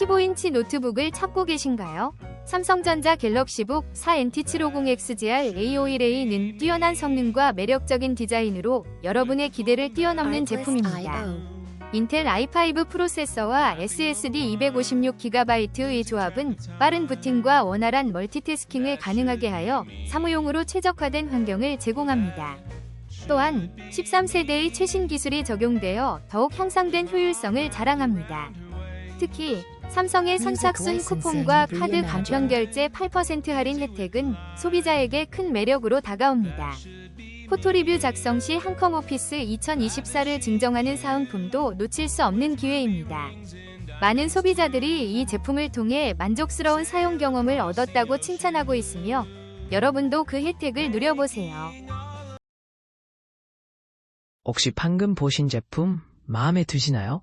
15인치 노트북을 찾고 계신가요? 삼성전자 갤럭시북 4NT750XGR A51A는 뛰어난 성능과 매력적인 디자인으로 여러분의 기대를 뛰어넘는 제품입니다. 인텔 i5 프로세서와 SSD 256GB의 조합은 빠른 부팅과 원활한 멀티태스킹을 가능하게 하여 사무용으로 최적화된 환경을 제공합니다. 또한 13세대의 최신 기술이 적용되어 더욱 향상된 효율성을 자랑합니다. 특히 삼성의 선착순 쿠폰과 카드 간편 결제 8% 할인 혜택은 소비자에게 큰 매력으로 다가옵니다. 포토리뷰 작성 시 한컴 오피스 2024를 증정하는 사은품도 놓칠 수 없는 기회입니다. 많은 소비자들이 이 제품을 통해 만족스러운 사용 경험을 얻었다고 칭찬하고 있으며 여러분도 그 혜택을 누려보세요. 혹시 방금 보신 제품 마음에 드시나요?